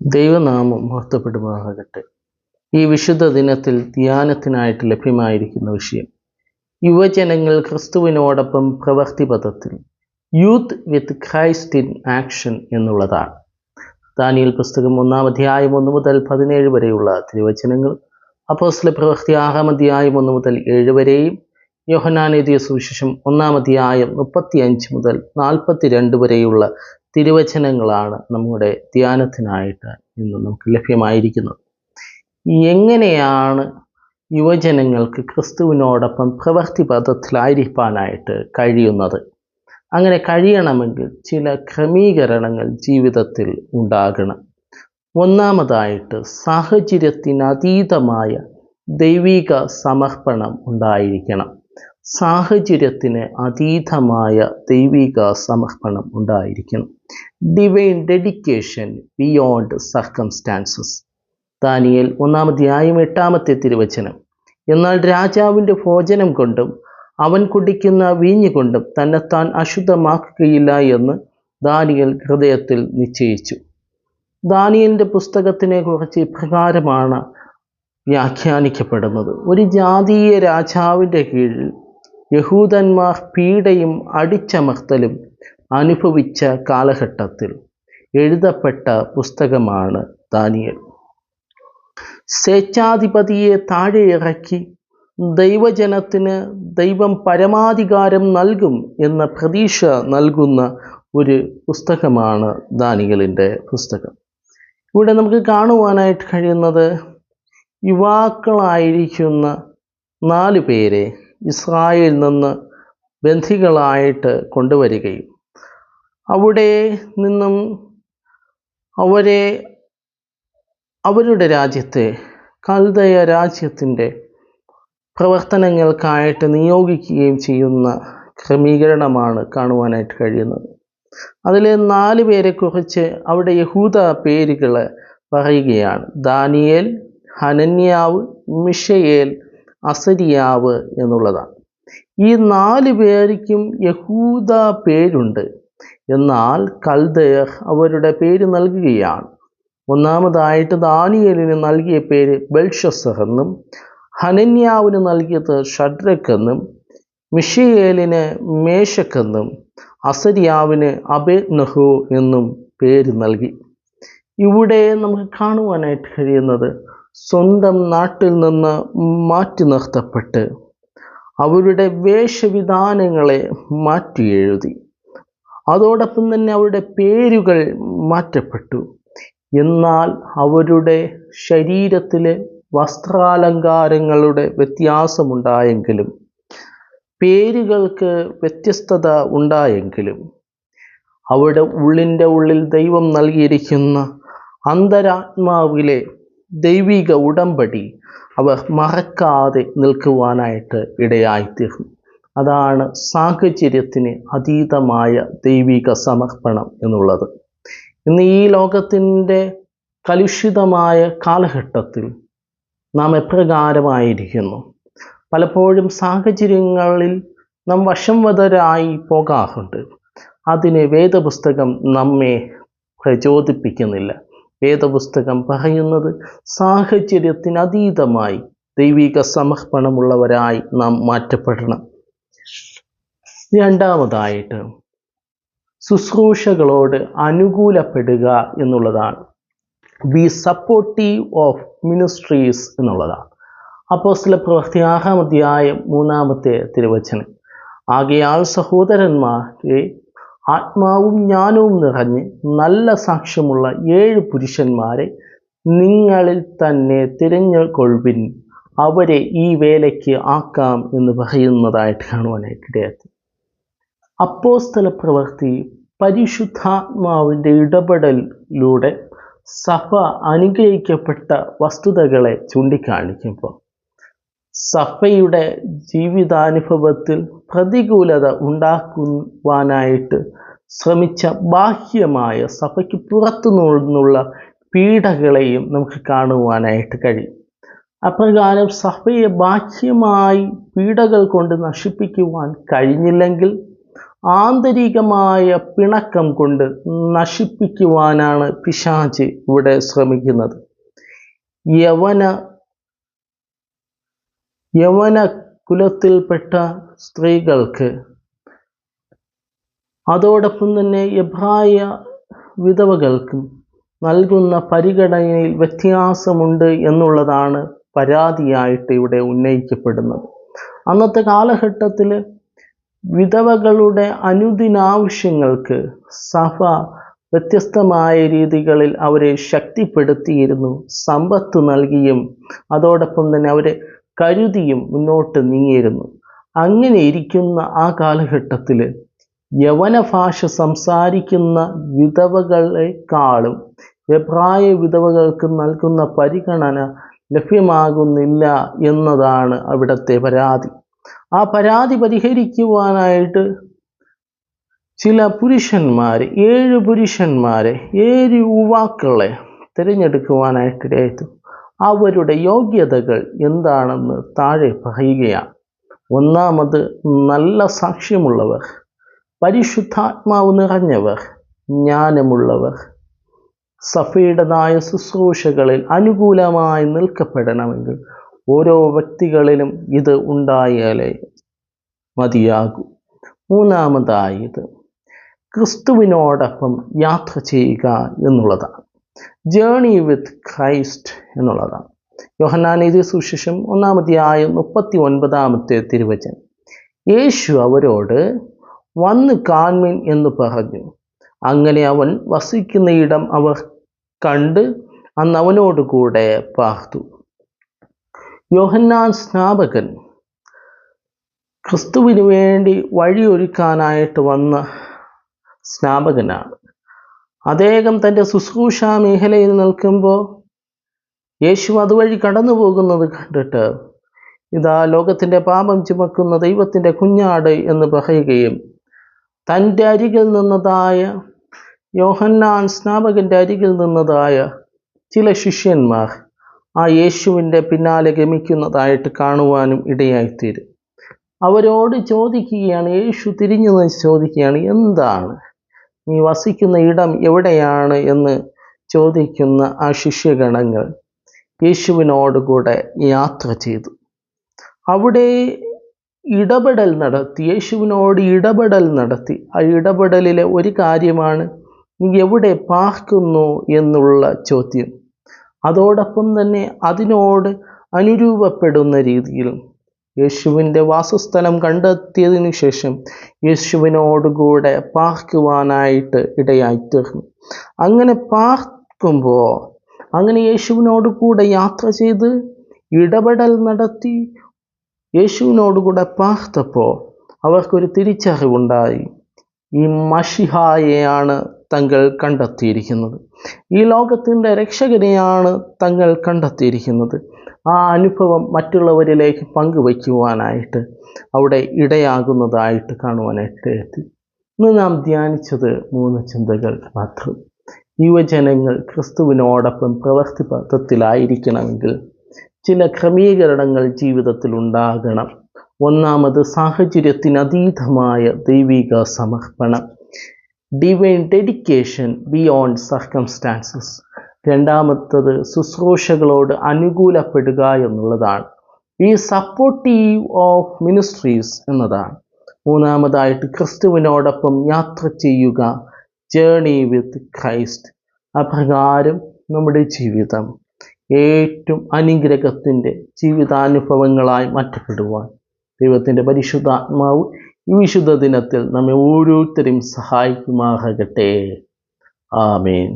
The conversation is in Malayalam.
ദൈവനാമം മഹത്വപ്പെടുമാകട്ടെ ഈ വിശുദ്ധ ദിനത്തിൽ ധ്യാനത്തിനായിട്ട് ലഭ്യമായിരിക്കുന്ന വിഷയം യുവജനങ്ങൾ ക്രിസ്തുവിനോടൊപ്പം പ്രവൃത്തി പദത്തിൽ youth with Christ in action എന്നുള്ളതാണ്. ദാനിയൽ പുസ്തകം ഒന്നാം അധ്യായം ഒന്ന് മുതൽ പതിനേഴ് വരെയുള്ള തിരുവചനങ്ങൾ അപ്പോസ്ല പ്രവൃത്തി ആറാം അധ്യായം ഒന്ന് മുതൽ ഏഴ് വരെയും യോഹനാനെതിയ സുവിശേഷം ഒന്നാം അധ്യായം മുപ്പത്തി അഞ്ച് മുതൽ നാൽപ്പത്തി രണ്ട് വരെയുള്ള തിരുവചനങ്ങളാണ് നമ്മുടെ ധ്യാനത്തിനായിട്ട് ഇന്ന് നമുക്ക് ലഭ്യമായിരിക്കുന്നത്. എങ്ങനെയാണ് യുവജനങ്ങൾക്ക് ക്രിസ്തുവിനോടൊപ്പം പ്രവൃത്തി പദത്തിലായിരിക്കാനായിട്ട് കഴിയുന്നത്? അങ്ങനെ കഴിയണമെങ്കിൽ ചില ക്രമീകരണങ്ങൾ ജീവിതത്തിൽ ഉണ്ടാകണം. ഒന്നാമതായിട്ട് സാഹചര്യത്തിനതീതമായ ദൈവിക സമർപ്പണം ഉണ്ടായിരിക്കണം. സാഹചര്യത്തിന് അതീതമായ ദൈവിക സമർപ്പണം ഉണ്ടായിരിക്കണം. Divine dedication beyond circumstances Daniel ഒന്നാമധ്യായം എട്ടാമത്തെ തിരുവചനം. എന്നാൽ രാജാവിന്റെ ഭോജനം കൊണ്ടും അവൻ കുടിക്കുന്ന വീഞ്ഞ് കൊണ്ടും തന്നെത്താൻ അശുദ്ധമാക്കുകയില്ല എന്ന് ദാനിയൽ ഹൃദയത്തിൽ നിശ്ചയിച്ചു. ദാനിയലിന്റെ പുസ്തകത്തിനെ കുറിച്ച് ഇപ്രകാരമാണ് വ്യാഖ്യാനിക്കപ്പെടുന്നത്. ഒരു ജാതീയ രാജാവിന്റെ കീഴിൽ യഹൂദന്മാർ പീഡയും അടിച്ചമർത്തലും അനുഭവിച്ച കാലഘട്ടത്തിൽ എഴുതപ്പെട്ട പുസ്തകമാണ് ദാനിയൽ. സ്വേച്ഛാധിപതിയെ താഴെ ഇറക്കി ദൈവജനത്തിന് ദൈവം പരമാധികാരം നൽകും എന്ന പ്രതീക്ഷ നൽകുന്ന ഒരു പുസ്തകമാണ് ദാനികളിന്റെ പുസ്തകം. ഇവിടെ നമുക്ക് കാണുവാനായിട്ട് കഴിയുന്നത് യുവാക്കളായിരിക്കുന്ന നാല് പേരെ ഇസ്രായേലിൽ നിന്ന് ബന്ധികളായിട്ട് കൊണ്ടുവരികയും അവിടെ നിന്നും അവരെ അവരുടെ രാജ്യത്തെ കൽദയ രാജ്യത്തിന്റെ പ്രവർത്തനങ്ങൾക്കായിട്ട് നിയോഗിക്കുകയും ചെയ്യുന്ന ക്രമീകരണമാണ് കാണുവാനായിട്ട് കഴിയുന്നത്. അതിലെ നാല് പേരെക്കുറിച്ച് അവിടെ യഹൂദ പേരുകൾ പറയുകയാണ്. ദാനിയേൽ ഹനന്യാവ് മിഷയേൽ അസരിയാവ് എന്നുള്ളതാണ്. ഈ നാല് പേർക്കും യഹൂദ പേരുണ്ട്. എന്നാൽ കൽദയർ അവരുടെ പേര് നൽകുകയാണ്. ഒന്നാമതായിട്ട് ദാനിയലിന് നൽകിയ പേര് ബെൽഷസഹ് എന്നും ഹനന്യാവിന് നൽകിയത് ഷഡ്രക് എന്നും മിഷയേലിന് മേശക് എന്നും അസരിയാവിന് അബേദ്നഹു എന്നും പേര് നൽകി. ഇവിടെ നമുക്ക് കാണുവാനായിട്ട് കഴിയുന്നത് സ്വന്തം നാട്ടിൽ നിന്ന് മാറ്റി നിർത്തപ്പെട്ട് അവരുടെ വേഷവിധാനങ്ങളെ മാറ്റി എഴുതി. അതോടൊപ്പം തന്നെ അവരുടെ പേരുകൾ മാറ്റപ്പെട്ടു. എന്നാൽ അവരുടെ ശരീരത്തിലെ വസ്ത്രാലങ്കാരങ്ങളുടെ വ്യത്യാസമുണ്ടായെങ്കിലും പേരുകൾക്ക് വ്യത്യസ്തത ഉണ്ടായെങ്കിലും അവിടെ ഉള്ളിന്റെ ഉള്ളിൽ ദൈവം നൽകിയിരിക്കുന്ന അന്തരാത്മാവിലെ ദൈവിക ഉടമ്പടി അവർ മറക്കാതെ നിൽക്കുവാനായിട്ട് ഇടയായിത്തീർന്നു. അതാണ് സാഹചര്യത്തിന് അതീതമായ ദൈവിക സമർപ്പണം എന്നുള്ളത്. ഇന്ന് ഈ ലോകത്തിന്റെ കലുഷിതമായ കാലഘട്ടത്തിൽ നാം എപ്രകാരമായിരിക്കുന്നു. പലപ്പോഴും സാഹചര്യങ്ങളിൽ നാം വശംവതരായി പോകാറുണ്ട്. അതിന് വേദപുസ്തകം നമ്മെ പ്രചോദിപ്പിക്കുന്നില്ല. വേദപുസ്തകം പറയുന്നത് സാഹചര്യത്തിനതീതമായി ദൈവിക സമർപ്പണമുള്ളവരായി നാം മാറ്റപ്പെടണം. രണ്ടാമതായിട്ട് ശുശ്രൂഷകളോട് അനുകൂലപ്പെടുക എന്നുള്ളതാണ്. ബി സപ്പോർട്ടീവ് ഓഫ് മിനിസ്ട്രീസ് എന്നുള്ളതാണ്. അപ്പോൾ ചില പ്രവൃത്തി ആറാം അധ്യായം മൂന്നാമത്തെ തിരുവചനം. ആകയാൽ സഹോദരന്മാരെ ആത്മാവും ജ്ഞാനവും നിറഞ്ഞ് നല്ല സാക്ഷ്യമുള്ള ഏഴ് പുരുഷന്മാരെ നിങ്ങളിൽ തന്നെ തിരഞ്ഞുകൊള്ളുവിൻ അവരെ ഈ വേലയ്ക്ക് ആക്കാം എന്ന് പറയുന്നതായിട്ട് കാണുവാനായിട്ട് ഇടയാത്തി അപ്പോസ്തല പ്രവൃത്തി പരിശുദ്ധാത്മാവിന്റെ ഇടപെടലിലൂടെ സഭ അനുഗ്രഹിക്കപ്പെട്ട വസ്തുതകളെ ചൂണ്ടിക്കാണിക്കുമ്പോൾ സഭയുടെ ജീവിതാനുഭവത്തിൽ പ്രതികൂലത ഉണ്ടാക്കുവാനായിട്ട് ശ്രമിച്ച ബാഹ്യമായ സഭയ്ക്ക് പുറത്തു നിന്നുള്ള പീഡകളെയും നമുക്ക് കാണുവാനായിട്ട് കഴിയും. അപ്രകാരം സഭയെ ബാഹ്യമായി പീഡകൾ കൊണ്ട് നശിപ്പിക്കുവാൻ കഴിഞ്ഞില്ലെങ്കിൽ ആന്തരികമായ പിണക്കം കൊണ്ട് നശിപ്പിക്കുവാനാണ് പിശാച് ഇവിടെ ശ്രമിക്കുന്നത്. യവന യവന കുലത്തിൽപ്പെട്ട സ്ത്രീകൾക്ക് അതോടൊപ്പം തന്നെ എബ്രായ വിധവകൾക്കും നൽകുന്ന പരിഗണനയിൽ വ്യത്യാസമുണ്ട് എന്നുള്ളതാണ് പരാതിയായിട്ട് ഇവിടെ ഉന്നയിക്കപ്പെടുന്നത്. അന്നത്തെ കാലഘട്ടത്തിൽ വിധവകളുടെ അനുദിനാവശ്യങ്ങൾക്ക് സഭ വ്യത്യസ്തമായ രീതികളിൽ അവരെ ശക്തിപ്പെടുത്തിയിരുന്നു സമ്പത്ത് നൽകിയും അതോടൊപ്പം തന്നെ അവരെ കരുതിയും മുന്നോട്ട് നീങ്ങിയിരുന്നു. അങ്ങനെ ഇരിക്കുന്ന ആ കാലഘട്ടത്തിൽ യവന ഭാഷ സംസാരിക്കുന്ന വിധവകളെക്കാളും എബ്രായ വിധവകൾക്ക് നൽകുന്ന പരിഗണന ലഭ്യമാകുന്നില്ല എന്നതാണ് അവിടുത്തെ പരാതി. ആ പരാതി പരിഹരിക്കുവാനായിട്ട് ചില പുരുഷന്മാർ ഏഴ് പുരുഷന്മാരെ ഏഴ് യുവാക്കളെ തിരഞ്ഞെടുക്കുവാനായിട്ടിടയത്തു അവരുടെ യോഗ്യതകൾ എന്താണെന്ന് താഴെ പറയുകയാണ്. ഒന്നാമത് നല്ല സാക്ഷ്യമുള്ളവർ പരിശുദ്ധാത്മാവ് നിറഞ്ഞവർ ജ്ഞാനമുള്ളവർ സഫയുടേതായ ശുശ്രൂഷകളിൽ അനുകൂലമായി നിൽക്കപ്പെടണമെങ്കിൽ ഓരോ വ്യക്തികളിലും ഇത് ഉണ്ടായാലേ മതിയാകൂ. മൂന്നാമതായത് ക്രിസ്തുവിനോടൊപ്പം യാത്ര ചെയ്യുക എന്നുള്ളതാണ്. ജേണി വിത്ത് ക്രൈസ്റ്റ് എന്നുള്ളതാണ്. യോഹനാനിധി സുശേഷം ഒന്നാമത്തെയായ മുപ്പത്തി ഒൻപതാമത്തെ തിരുവചനം. യേശു അവരോട് വന്ന് കാൺമിൻ എന്ന് പറഞ്ഞു. അങ്ങനെ അവൻ വസിക്കുന്ന ഇടം അവർ കണ്ട് അന്ന് അവനോട് കൂടെ പാർത്തു. യോഹന്നാൻ സ്നാപകൻ ക്രിസ്തുവിന് വേണ്ടി വഴിയൊരുക്കാനായിട്ട് വന്ന സ്നാപകനാണ്. അദ്ദേഹം തന്റെ ശുശ്രൂഷ മേഖലയിൽ നിൽക്കുമ്പോൾ യേശു അതുവഴി കടന്നു പോകുന്നത് കണ്ടിട്ട് ഇതാ ലോകത്തിന്റെ പാപം ചുമക്കുന്ന ദൈവത്തിന്റെ കുഞ്ഞാട് എന്ന് പറയുകയും തന്റെ അരികിൽ നിന്നതായ യോഹന്നാൻ സ്നാപകന്റെ അരികിൽ നിന്നതായ ചില ശിഷ്യന്മാർ ആ യേശുവിന്റെ പിന്നാലെ ഗമിക്കുന്നതായിട്ട് കാണുവാനും ഇടയായിത്തീരും. അവരോട് ചോദിക്കുകയാണ് യേശു തിരിഞ്ഞു ചോദിക്കുകയാണ് എന്താണ്? നീ വസിക്കുന്ന ഇടം എവിടെയാണ്? എന്ന് ചോദിക്കുന്ന ആ ശിഷ്യഗണങ്ങൾ യേശുവിനോടുകൂടെ യാത്ര ചെയ്തു. അവിടെ ഇടപെടൽ നടത്തി യേശുവിനോട് ഇടപെടൽ നടത്തി. ആ ഇടപെടലിലെ ഒരു കാര്യമാണ് നീ എവിടെ പാർക്കുന്നു? എന്നുള്ള ചോദ്യം. അതോടൊപ്പം തന്നെ അതിനോട് അനുരൂപപ്പെടുന്ന രീതിയിൽ യേശുവിന്റെ വാസസ്ഥലം കണ്ടെത്തിയതിനു ശേഷം യേശുവിനോടുകൂടെ പാർക്കുവാനായിട്ട് ഇടയായിത്തീർന്നു അങ്ങനെ പാർക്കുമ്പോൾ അങ്ങനെ യേശുവിനോട് കൂടെ യാത്ര ചെയ്ത് ഇടപെടൽ നടത്തി യേശുവിനോടുകൂടെ പാർത്തപ്പോൾ അവർക്കൊരു തിരിച്ചറിവുണ്ടായി. ഈ മഷിഹായെയാണ് തങ്ങൾ കണ്ടെത്തിയിരിക്കുന്നത്. ഈ ലോകത്തിന്റെ രക്ഷകനെയാണ് തങ്ങൾ കണ്ടെത്തിയിരിക്കുന്നത്. ആ അനുഭവം മറ്റുള്ളവരിലേക്ക് പങ്കുവയ്ക്കുവാനായിട്ട് അവിടെ ഇടയാകുന്നതായിട്ട് കാണുവാനായിട്ട് എത്തി. ഇന്ന് നാം ധ്യാനിച്ചത് മൂന്ന് ചിന്തകൾ മാത്രം. യുവജനങ്ങൾ ക്രിസ്തുവിനോടൊപ്പം പ്രവൃത്തി പഥത്തിലായിരിക്കണമെങ്കിൽ ചില ക്രമീകരണങ്ങൾ ജീവിതത്തിൽ ഉണ്ടാകണം ഒന്നാമത് സാഹചര്യത്തിനതീതമായ ദൈവിക സമർപ്പണം. ഡിവൈൻ ഡെഡിക്കേഷൻ ബിയോണ്ട് സർക്കംസ്റ്റാൻസസ് രണ്ടാമത്തത് ശുശ്രൂഷകളോട് അനുകൂലപ്പെടുക എന്നുള്ളതാണ്. ഈ സപ്പോർട്ടീവ് ഓഫ് മിനിസ്ട്രീസ് എന്നതാണ്. മൂന്നാമതായിട്ട് ക്രിസ്തുവിനോടൊപ്പം യാത്ര ചെയ്യുക. ജേണി വിത്ത് ക്രൈസ്റ്റ് അപ്രകാരം നമ്മുടെ ജീവിതം. ഏറ്റവും അനുഗ്രഹത്തിന്റെ ജീവിതാനുഭവങ്ങളായി മാറ്റപ്പെടുവാൻ. ദൈവത്തിന്റെ പരിശുദ്ധാത്മാവ് ഈ വിശുദ്ധ ദിനത്തിൽ നമ്മെ ഓരോരുത്തരെയും സഹായിക്കുമാകട്ടെ ആമേൻ.